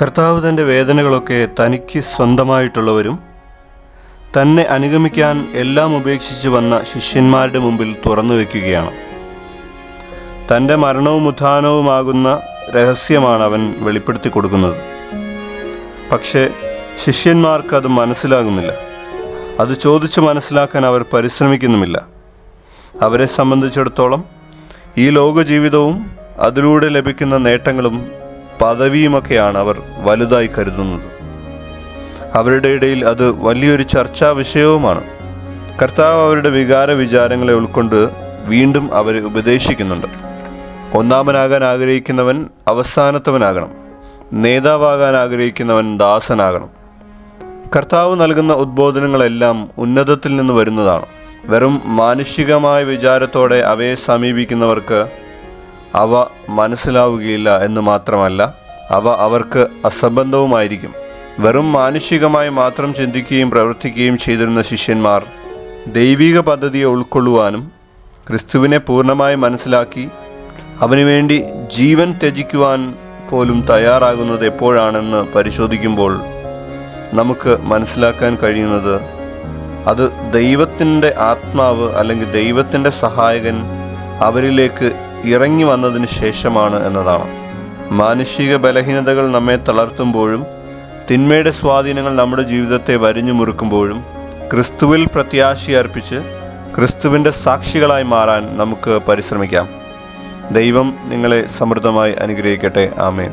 കർത്താവ് തന്റെ വേദനകളൊക്കെ തനിക്ക് സ്വന്തമായിട്ടുള്ളവരും തന്നെ അനുഗമിക്കാൻ എല്ലാം ഉപേക്ഷിച്ച് വന്ന ശിഷ്യന്മാരുടെ മുമ്പിൽ തുറന്നു വയ്ക്കുകയാണ് തന്റെ മരണവും ഉത്ഥാനവുമാകുന്ന രഹസ്യമാണ് അവൻ വെളിപ്പെടുത്തി കൊടുക്കുന്നത്. പക്ഷേ ശിഷ്യന്മാർക്ക് അത് മനസ്സിലാകുന്നില്ല. അത് ചോദിച്ച് മനസ്സിലാക്കാൻ അവർ പരിശ്രമിക്കുന്നുമില്ല. അവരെ സംബന്ധിച്ചിടത്തോളം ഈ ലോകജീവിതവും അതിലൂടെ ലഭിക്കുന്ന നേട്ടങ്ങളും പദവിയുമൊക്കെയാണ് അവർ വലുതായി കരുതുന്നത്. അവരുടെ ഇടയിൽ അത് വലിയൊരു ചർച്ചാ വിഷയവുമാണ്. കർത്താവ് അവരുടെ വികാര വിചാരങ്ങളെ ഉൾക്കൊണ്ട് വീണ്ടും അവരെ ഉപദേശിക്കുന്നുണ്ട്. ഒന്നാമനാകാൻ ആഗ്രഹിക്കുന്നവൻ അവസാനത്തവനാകണം. നേതാവാകാൻ ആഗ്രഹിക്കുന്നവൻ ദാസനാകണം. കർത്താവ് നൽകുന്ന ഉദ്ബോധനങ്ങളെല്ലാം ഉന്നതത്തിൽ നിന്ന് വരുന്നതാണ്. വെറും മാനുഷികമായ വിചാരത്തോടെ അവയെ സമീപിക്കുന്നവർക്ക് അവ മനസ്സിലാവുകയില്ല എന്ന് മാത്രമല്ല അവ അവർക്ക് അസംബന്ധവുമായിരിക്കും. വെറും മാനുഷികമായി മാത്രം ചിന്തിക്കുകയും പ്രവർത്തിക്കുകയും ചെയ്തിരുന്ന ശിഷ്യന്മാർ ദൈവിക പദ്ധതിയെ ഉൾക്കൊള്ളുവാനും ക്രിസ്തുവിനെ പൂർണമായി മനസ്സിലാക്കി അവന് വേണ്ടി ജീവൻ ത്യജിക്കുവാൻ പോലും തയ്യാറാകുന്നത് എപ്പോഴാണെന്ന് പരിശോധിക്കുമ്പോൾ നമുക്ക് മനസ്സിലാക്കാൻ കഴിയുന്നത് അത് ദൈവത്തിന്റെ ആത്മാവ് അല്ലെങ്കിൽ ദൈവത്തിന്റെ സഹായകൻ അവരിലേക്ക് ഇറങ്ങി വന്നതിന് ശേഷമാണ് എന്നതാണ്. മാനുഷിക ബലഹീനതകൾ നമ്മെ തളർത്തുമ്പോഴും തിന്മയുടെ സ്വാധീനങ്ങൾ നമ്മുടെ ജീവിതത്തെ വരിഞ്ഞു മുറുക്കുമ്പോഴും ക്രിസ്തുവിൽ പ്രത്യാശി അർപ്പിച്ച് ക്രിസ്തുവിന്റെ സാക്ഷികളായി മാറാൻ നമുക്ക് പരിശ്രമിക്കാം. ദൈവം നിങ്ങളെ സമൃദ്ധമായി അനുഗ്രഹിക്കട്ടെ. ആമേൻ.